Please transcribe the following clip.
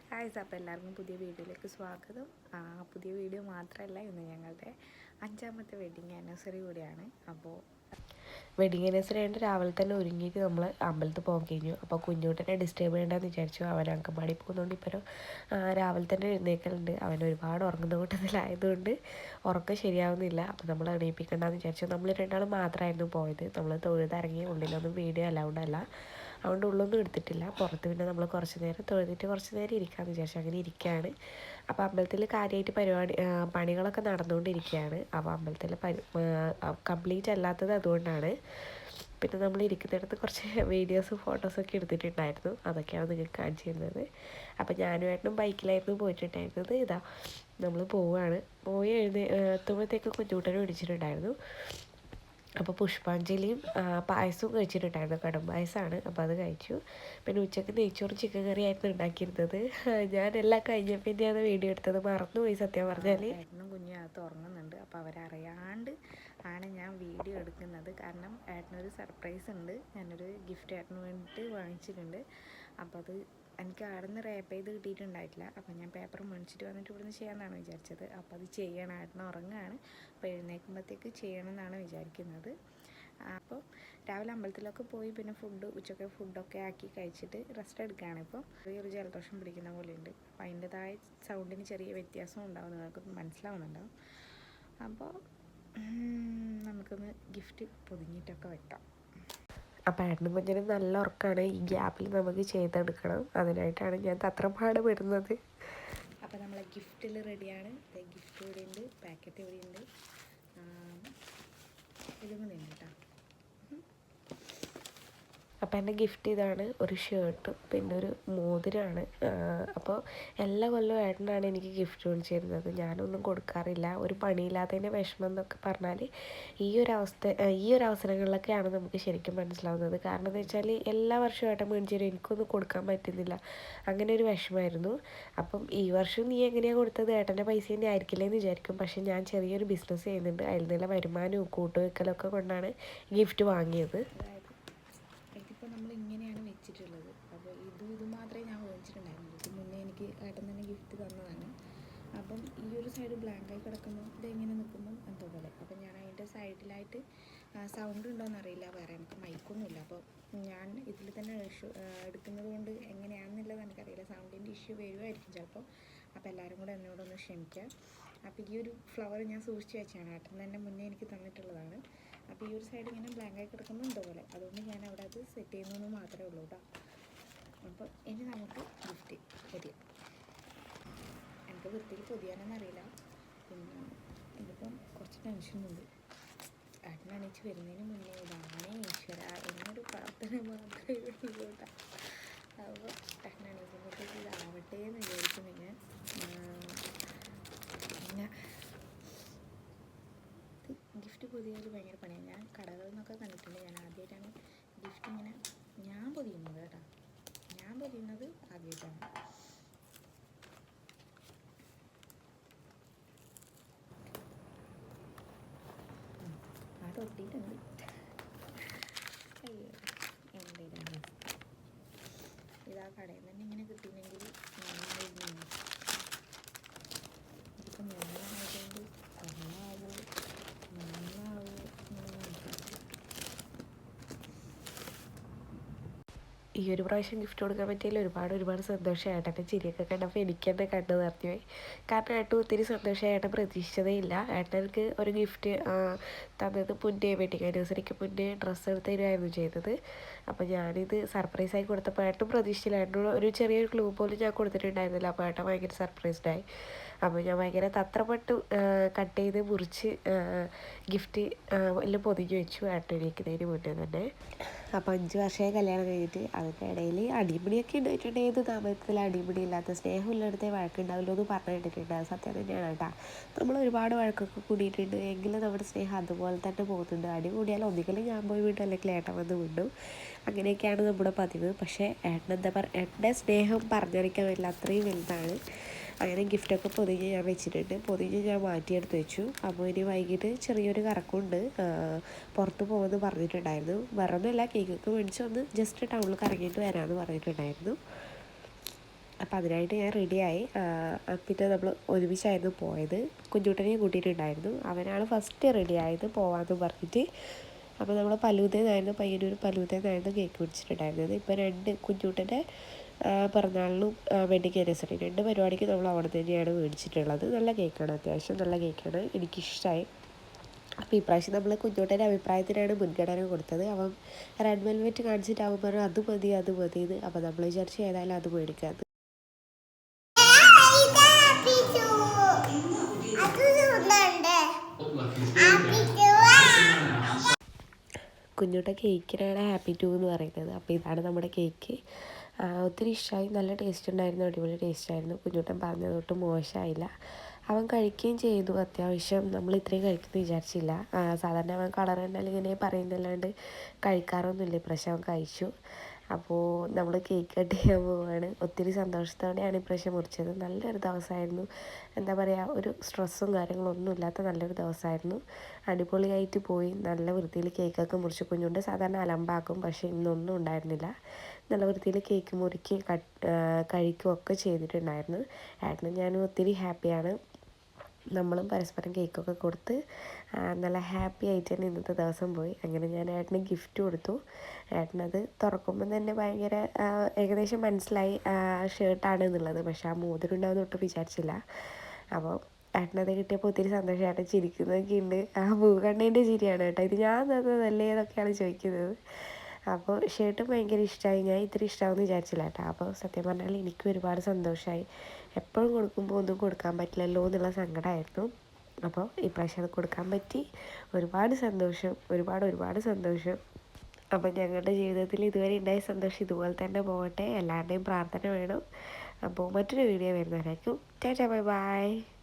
Guys അപ്പോൾ എല്ലാവർക്കും പുതിയ വീഡിയോയിലേക്ക് സ്വാഗതം. പുതിയ വീഡിയോ മാത്രമല്ല ഇന്ന് ഞങ്ങളുടെ അഞ്ചാമത്തെ വെഡിങ് ആനിവേഴ്സറി കൂടിയാണ്. അപ്പോൾ വെഡിങ് ആനിവേഴ്സറി ആയിട്ട് രാവിലെ തന്നെ ഒരുങ്ങിയിട്ട് നമ്മൾ അമ്പലത്തിൽ പോകാൻ കഴിഞ്ഞു. അപ്പോൾ കുഞ്ഞുട്ടനെ ഡിസ്റ്റേബ് ചെയ്യേണ്ടെന്ന് വിചാരിച്ചു. അവൻ അങ്കമാടി പോകുന്നതുകൊണ്ട് ഇപ്പോൾ രാവിലെ തന്നെ എഴുന്നേക്കലുണ്ട്. അവൻ ഒരുപാട് ഉറങ്ങുന്ന കൂട്ടത്തിലായതുകൊണ്ട് ഉറക്കം ശരിയാവുന്നില്ല. അപ്പോൾ നമ്മൾ എണീപ്പിക്കണ്ടെന്ന് വിചാരിച്ചു. നമ്മൾ രണ്ടാളും മാത്രമായിരുന്നു പോയത്. നമ്മൾ തൊഴുതിറങ്ങി ഉള്ളിലൊന്നും വീഡിയോ അലൗഡല്ല അതുകൊണ്ട് ഉള്ളൊന്നും എടുത്തിട്ടില്ല. പുറത്ത് പിന്നെ നമ്മൾ കുറച്ച് നേരം തൊഴുതിട്ട് കുറച്ച് നേരം ഇരിക്കാമെന്ന് വിചാരിച്ചു. അങ്ങനെ ഇരിക്കുകയാണ് അപ്പോൾ അമ്പലത്തിൽ കാര്യമായിട്ട് പരിപാടി പണികളൊക്കെ നടന്നുകൊണ്ടിരിക്കുകയാണ് അപ്പോൾ അമ്പലത്തിൽ പരി കംപ്ലീറ്റ് അല്ലാത്തത് അതുകൊണ്ടാണ്. പിന്നെ നമ്മൾ ഇരിക്കുന്നിടത്ത് കുറച്ച് വീഡിയോസും ഫോട്ടോസൊക്കെ എടുത്തിട്ടുണ്ടായിരുന്നു. അതൊക്കെയാണ് നിങ്ങൾക്ക് കാണിച്ചു തരുന്നത്. അപ്പോൾ ഞാനും ഏട്ടനും ബൈക്കിലായിരുന്നു പോയിട്ടുണ്ടായിരുന്നത്. ഇതാ നമ്മൾ പോവുകയാണ് പോയി എഴുന്നേ എത്തുമ്പോഴത്തേക്ക് കുഞ്ഞുട്ടനും പിടിച്ചിട്ടുണ്ടായിരുന്നു അപ്പോൾ പുഷ്പാഞ്ജലിയും പായസവും കഴിച്ചിട്ടുണ്ടായിരുന്നു. കടും പായസമാണ്. അപ്പോൾ അത് കഴിച്ചു. പിന്നെ ഉച്ചയ്ക്ക് നെയ്ച്ചോറും ചിക്കൻ കറി ആയിരുന്നു ഉണ്ടാക്കിയിരുന്നത്. ഞാൻ എല്ലാം കഴിഞ്ഞപ്പോൾ തന്നെയാണ് വീഡിയോ എടുത്തത്. മറന്നുപോയി സത്യം പറഞ്ഞാൽ കുഞ്ഞും അത് ഉറങ്ങുന്നുണ്ട്. അപ്പോൾ അവരറിയാണ്ട് ആണ് ഞാൻ വീഡിയോ എടുക്കുന്നത്. കാരണം ഏട്ടനൊരു സർപ്രൈസ് ഉണ്ട്. ഞാനൊരു ഗിഫ്റ്റ് ഏട്ടന് വേണ്ടിയിട്ട് വാങ്ങിച്ചിട്ടുണ്ട്. അപ്പോൾ അത് എനിക്ക് അവിടെ നിന്ന് റാപ്പ് ചെയ്ത് കിട്ടിയിട്ടുണ്ടായിട്ടില്ല. അപ്പോൾ ഞാൻ പേപ്പർ മേടിച്ചിട്ട് വന്നിട്ട് ഇവിടുന്ന് ചെയ്യാമെന്നാണ് വിചാരിച്ചത്. അപ്പോൾ അത് ചെയ്യണം ഏട്ടൻ ഉറങ്ങുകയാണ് അപ്പോൾ എഴുന്നേൽക്കുമ്പോഴത്തേക്ക് ചെയ്യണം എന്നാണ് വിചാരിക്കുന്നത്. അപ്പോൾ രാവിലെ അമ്പലത്തിലൊക്കെ പോയി പിന്നെ ഫുഡ് ഉച്ചയ്ക്ക് ഫുഡൊക്കെ ആക്കി കഴിച്ചിട്ട് റെസ്റ്റ് എടുക്കുകയാണ് ഇപ്പോൾ ചെറിയൊരു ജലദോഷം പിടിക്കുന്ന പോലെയുണ്ട്. അപ്പോൾ അതിന്റെതായ സൗണ്ടിന് ചെറിയ വ്യത്യാസം ഉണ്ടാവും. നിങ്ങൾക്ക് മനസ്സിലാവുന്നുണ്ടാവും അപ്പോൾ നമുക്കൊന്ന് ഗിഫ്റ്റ് പൊതിഞ്ഞിട്ടൊക്കെ വെക്കാം. അപ്പോൾ ഏട്ടനും നല്ല ഉറക്കമാണ് ഈ ഗ്യാപ്പിൽ നമുക്ക് ചെയ്തെടുക്കണം. അതിനായിട്ടാണ് ഞാൻ തത്രപ്പാട് വരുന്നത് അപ്പോൾ നമ്മളെ ഗിഫ്റ്റിൽ റെഡിയാണ്. ഗിഫ്റ്റ് ഇവിടെ ഉണ്ട് പാക്കറ്റ് ഇവിടെ ഉണ്ട്. തന്നെ കേട്ടോ അപ്പോൾ എന്റെ ഗിഫ്റ്റ് ഇതാണ് ഒരു ഷർട്ടും പിന്നെ ഒരു മോതിരമാണ് അപ്പോൾ എല്ലാ കൊല്ലവും ഏട്ടനാണ് എനിക്ക് ഗിഫ്റ്റ് മേടിച്ച് തരുന്നത് ഞാനൊന്നും കൊടുക്കാറില്ല. ഒരു പണിയില്ലാത്തതിന്റെ വിഷമം എന്നൊക്കെ പറഞ്ഞാൽ ഈ ഒരു അവസ്ഥ ഈ ഒരു അവസരങ്ങളിലൊക്കെയാണ് നമുക്ക് ശരിക്കും മനസ്സിലാവുന്നത്. കാരണം എന്താ വെച്ചാൽ എല്ലാ വർഷവും ഏട്ടൻ മേടിച്ച് തരും. എനിക്കൊന്നും കൊടുക്കാൻ പറ്റുന്നില്ല. അങ്ങനെ ഒരു വിഷമമായിരുന്നു. അപ്പം ഈ വർഷം നീ എങ്ങനെയാണ് കൊടുത്തത്? ഏട്ടന്റെ പൈസ തന്നെ ആയിരിക്കില്ലേ എന്ന് വിചാരിക്കും. പക്ഷേ ഞാൻ ചെറിയൊരു ബിസിനസ് ചെയ്യുന്നുണ്ട്. അതിൽ നിന്നുള്ള വരുമാനവും കൂട്ടുവെക്കലൊക്കെ കൊണ്ടാണ് ഗിഫ്റ്റ് വാങ്ങിയത് അതായത് ഇതിപ്പോൾ നമ്മൾ ഇങ്ങനെയാണ് വെച്ചിട്ടുള്ളത് അപ്പോൾ ഇതും ഇത് മാത്രമേ ഞാൻ മേടിച്ചിട്ടുണ്ടായിരുന്നുള്ളൂ ഇത് മുന്നേ എനിക്ക് ഏട്ടൻ തന്നെ ഗിഫ്റ്റ് തന്നതാണ് അപ്പം ഈ ഒരു സൈഡ് ബ്ലാങ്കായി കിടക്കുമ്പോൾ ദേ ഇങ്ങനെ നിൽക്കുമ്പോൾ എന്തോ പോലെ അപ്പം ഞാൻ അതിന്റെ സൈഡിലായിട്ട് സൗണ്ട് ഉണ്ടോയെന്ന് അറിയില്ല. വേറെ എനിക്ക് മൈക്കൊന്നുമില്ല അപ്പോൾ ഞാൻ ഇതിൽ തന്നെ ഇഷ്യൂ എടുക്കുന്നത് കൊണ്ട് എങ്ങനെയാണെന്നുള്ളത് എനിക്കറിയില്ല. സൗണ്ടിന്റെ ഇഷ്യൂ വരുമായിരിക്കും ചിലപ്പോൾ അപ്പോൾ എല്ലാവരും കൂടെ എന്നോടൊന്ന് ക്ഷമിക്കാം. അപ്പോൾ ഈ ഒരു ഫ്ലവർ ഞാൻ സൂക്ഷിച്ച് വെച്ചാണ്. ഏട്ടൻ തന്നെ മുന്നേ എനിക്ക് തന്നിട്ടുള്ളതാണ്. അപ്പോൾ ഈ ഒരു സൈഡ് ഇങ്ങനെ ബ്ലാങ്കായി കിടക്കുമ്പോൾ എന്തോ പോലെ. അതുകൊണ്ട് ഞാൻ അവിടെ അത് സെറ്റ് ചെയ്യുന്നതെന്ന് മാത്രമേ ഉള്ളൂ കേട്ടോ. അപ്പോൾ ഇനി നമുക്ക് ഗിഫ്റ്റ് പൊതിയാം എനിക്ക് വൃത്തിയിൽ പൊതിയാനൊന്നും അറിയില്ല. പിന്നെ ഇതിപ്പം കുറച്ച് ടെൻഷനുണ്ട് ഏട്ടൻ അണിച്ച് വരുന്നതിന് മുന്നേ ഇതാണ് ഈശ്വര എന്നൊരു പ്രാർത്ഥന മാത്രമേ ഉള്ളൂ കേട്ടോ അപ്പോൾ ഏട്ടൻ അണിക്കുമ്പോഴത്തേക്ക് ഇതാവട്ടെ എന്ന് വിചാരിക്കുന്നു പിന്നെ പിന്നെ ഗിഫ്റ്റ് പൊതിയാൽ ഭയങ്കര പണിയാണ് ഞാൻ കടകളിൽ നിന്നൊക്കെ കണ്ടിട്ടുണ്ട്. ഞാൻ ആദ്യമായിട്ടാണ് ഗിഫ്റ്റ് ഇങ്ങനെ ഞാൻ പൊതിയുന്നത് കേട്ടോ ഞാൻ പൊതിയുന്നത് ആദ്യമായിട്ടാണ് ഉം, ആ തൊട്ടിട്ടുണ്ട്. അയ്യോ ഇതാണ് ഇതാ കടയിൽ നിന്ന് ഇങ്ങനെ കിട്ടിയില്ലെങ്കിൽ ഈ ഒരു പ്രാവശ്യം ഗിഫ്റ്റ് കൊടുക്കാൻ പറ്റിയതിൽ ഒരുപാട് ഒരുപാട് സന്തോഷം ഏട്ടന്റെ ചിരിയൊക്കെ കണ്ടപ്പോൾ എനിക്ക് തന്നെ കണ്ടു നിറഞ്ഞു പോയി. കാരണം ഏട്ടൻ ഒത്തിരി സന്തോഷമായിട്ട് പ്രതീക്ഷിച്ചതേ ഇല്ല. ഏട്ടനക്ക് ഒരു ഗിഫ്റ്റ് തന്നത് മുന്നേ വെഡിങ് ആനിവേഴ്സറിക്ക് മുന്നേ ഡ്രസ്സ് എടുത്ത് തരുമായിരുന്നു ചെയ്തത്. അപ്പോൾ ഞാനിത് സർപ്രൈസായി കൊടുത്തപ്പോൾ ഏട്ടൻ പ്രതീക്ഷിച്ചില്ല. ഏട്ടനോട് ഒരു ചെറിയൊരു ക്ലൂ പോലും ഞാൻ കൊടുത്തിട്ടുണ്ടായിരുന്നില്ല. അപ്പോൾ ഏട്ടൻ ഭയങ്കര സർപ്രൈസ്ഡായി അപ്പോൾ ഞാൻ ഭയങ്കര തത്രപ്പെട്ട് കട്ട് ചെയ്ത് മുറിച്ച് ഗിഫ്റ്റ് എല്ലാം പൊതിഞ്ഞ് വെച്ചു ഏട്ടൻ എണീക്കുന്നതിന് മുന്നേ തന്നെ. അപ്പോൾ അഞ്ച് വർഷമായി കല്യാണം കഴിഞ്ഞിട്ട് അതിന്റെ ഇടയിൽ അടിപിടിയൊക്കെ ഉണ്ടായിട്ടുണ്ട്. ഏത് ദാമ്പത്യത്തിൽ അടിപിടി ഇല്ലാത്ത സ്നേഹമില്ലാത്ത വഴക്കുണ്ടാവില്ലോ എന്ന് പറഞ്ഞിട്ടുണ്ട്. അത് സത്യം തന്നെയാണ് കേട്ടോ. നമ്മൾ ഒരുപാട് വഴക്കൊക്കെ കൂടിയിട്ടുണ്ട്. എങ്കിലും നമ്മുടെ സ്നേഹം അതുപോലെ തന്നെ പോകുന്നുണ്ട്. അടി കൂടിയാൽ ഒന്നിക്കലും ഞാൻ പോയി വിടും അല്ലെങ്കിൽ ഏട്ടൻ വന്ന് വീണ്ടും അങ്ങനെയൊക്കെയാണ് നമ്മുടെ പതിവ്. പക്ഷേ ഏട്ടൻ എന്താ പറയുക ഏട്ടന്റെ സ്നേഹം പറഞ്ഞറിയിക്കാൻ പറ്റില്ല. അത്രയും വലുതാണ്. അങ്ങനെ ഗിഫ്റ്റൊക്കെ പൊതിഞ്ഞ് ഞാൻ വെച്ചിട്ടുണ്ട്. പൊതിഞ്ഞ് ഞാൻ മാറ്റിയെടുത്ത് വെച്ചു. അപ്പോൾ ഇനി വൈകിട്ട് ചെറിയൊരു കറക്കമുണ്ട്. പുറത്ത് പോകുമെന്ന് പറഞ്ഞിട്ടുണ്ടായിരുന്നു. വേറൊന്നുമില്ല കേക്കൊക്കെ മേടിച്ച് ഒന്ന് ജസ്റ്റ് ടൗണിൽ കറങ്ങിയിട്ട് വരാമെന്ന് പറഞ്ഞിട്ടുണ്ടായിരുന്നു. അപ്പോൾ അതിനായിട്ട് ഞാൻ റെഡിയായി പിന്നെ നമ്മൾ ഒരുമിച്ചായിരുന്നു പോയത്. കുഞ്ഞുട്ടനെയും കൂട്ടിയിട്ടുണ്ടായിരുന്നു. അവനാണ് ഫസ്റ്റ് റെഡിയായത് പോവാമെന്ന് പറഞ്ഞിട്ട്. അപ്പോൾ നമ്മൾ പലൂതേന്നായിരുന്നു പയ്യന്നൂർ പലൂതേന്നായിരുന്നു കേക്ക് പിടിച്ചിട്ടുണ്ടായിരുന്നത് ഇപ്പോൾ രണ്ട് കുഞ്ഞുട്ടന്റെ പിറന്നാളിനും വെഡിങ് ആനിവേഴ്സറി രണ്ട് പരിപാടിക്ക് നമ്മൾ അവിടെ തന്നെയാണ് മേടിച്ചിട്ടുള്ളത്. നല്ല കേക്കാണ് അത്യാവശ്യം നല്ല കേക്കാണ്. എനിക്കിഷ്ടമായി അപ്പോൾ ഇപ്രാവശ്യം നമ്മൾ കുഞ്ഞോട്ടന്റെ അഭിപ്രായത്തിനാണ് മുൻഗണന കൊടുത്തത്. അവൻ റെഡ് വെൽവെറ്റ് കാണിച്ചിട്ട് അത് മതി അത് മതി എന്ന്. അപ്പോൾ നമ്മൾ വിചാരിച്ചു ഏതായാലും അത് മേടിക്കാമെന്ന് കുഞ്ഞോട്ട കേക്കിനാണ് ഹാപ്പി ടു എന്ന് പറയുന്നത്. അപ്പോൾ ഇതാണ് നമ്മുടെ കേക്ക്. ഒത്തിരി ഇഷ്ടമായി നല്ല ടേസ്റ്റ് ഉണ്ടായിരുന്നു അടിപൊളി ടേസ്റ്റ് ആയിരുന്നു. കുഞ്ഞുട്ടൻ പറഞ്ഞത് തൊട്ട് മോശമായില്ല. അവൻ കഴിക്കുകയും ചെയ്തു അത്യാവശ്യം. നമ്മൾ ഇത്രയും കഴിക്കുന്നു വിചാരിച്ചില്ല. സാധാരണ അവൻ കളർ കണ്ടാൽ ഇങ്ങനെ പറയുന്നല്ലാണ്ട് കഴിക്കാറൊന്നുമില്ല. ഇപ്രാവശ്യം അവൻ കഴിച്ചു. അപ്പോൾ നമ്മൾ കേക്ക് കട്ട് ചെയ്യാൻ പോവുകയാണ്. ഒത്തിരി സന്തോഷത്തോടെയാണ് ഇപ്രാവശ്യം മുറിച്ചത്. നല്ലൊരു ദിവസമായിരുന്നു. എന്താ പറയുക ഒരു സ്ട്രെസ്സും കാര്യങ്ങളൊന്നും ഇല്ലാത്ത നല്ലൊരു ദിവസമായിരുന്നു. അടിപൊളിയായിട്ട് പോയി. നല്ല വൃത്തിയിൽ കേക്കൊക്കെ മുറിച്ച് കുഞ്ഞുണ്ട് സാധാരണ അലമ്പാക്കും. പക്ഷേ ഇന്നൊന്നും ഉണ്ടായിരുന്നില്ല. നല്ല വൃത്തിയിൽ കേക്ക് മുറുക്കി കട്ട് കഴിക്കുകയും ഒക്കെ ചെയ്തിട്ടുണ്ടായിരുന്നു. ഏട്ടനും ഞാനും ഒത്തിരി ഹാപ്പിയാണ് നമ്മളും പരസ്പരം കേക്കൊക്കെ കൊടുത്ത് നല്ല ഹാപ്പി ആയിട്ട് തന്നെ ഇന്നത്തെ ദിവസം പോയി. അങ്ങനെ ഞാൻ ഏട്ടന് ഗിഫ്റ്റ് കൊടുത്തു. ഏട്ടനത് തുറക്കുമ്പോൾ തന്നെ ഭയങ്കര ഏകദേശം മനസ്സിലായി ഷർട്ടാണ് എന്നുള്ളത്. പക്ഷേ ആ മോതിരം ഉണ്ടാവുന്ന ഒട്ടും വിചാരിച്ചില്ല. അപ്പോൾ ഏട്ടനത് കിട്ടിയപ്പോൾ ഒത്തിരി സന്തോഷം. ഏട്ടൻ ചിരിക്കുന്നതൊക്കെ ഉണ്ട്. ആ ഭൂകണ്ണേന്റെ ചിരിയാണ് കേട്ടോ. ഇത് ഞാൻ തന്നതല്ലേ എന്നൊക്കെയാണ് ചോദിക്കുന്നത്. അപ്പോൾ ഷർട്ടും ഭയങ്കര ഇഷ്ടമായി ഞാൻ ഇത്ര ഇഷ്ടമാവുമെന്ന് വിചാരിച്ചില്ല കേട്ടോ. അപ്പോൾ സത്യം പറഞ്ഞാൽ എനിക്ക് ഒരുപാട് സന്തോഷമായി എപ്പോഴും കൊടുക്കുമ്പോൾ ഒന്നും കൊടുക്കാൻ പറ്റില്ലല്ലോ എന്നുള്ള സങ്കടമായിരുന്നു അപ്പോൾ ഇപ്രാവശ്യം അത് കൊടുക്കാൻ പറ്റി. ഒരുപാട് സന്തോഷം. ഒരുപാട് ഒരുപാട് സന്തോഷം. അപ്പം ഞങ്ങളുടെ ജീവിതത്തിൽ ഇതുവരെ ഉണ്ടായ സന്തോഷം ഇതുപോലെ തന്നെ പോകട്ടെ. എല്ലാവരുടെയും പ്രാർത്ഥന വേണം. അപ്പോൾ മറ്റൊരു വീഡിയോ വരുന്നവരായിരിക്കും ടാറ്റാ ബൈ ബൈ.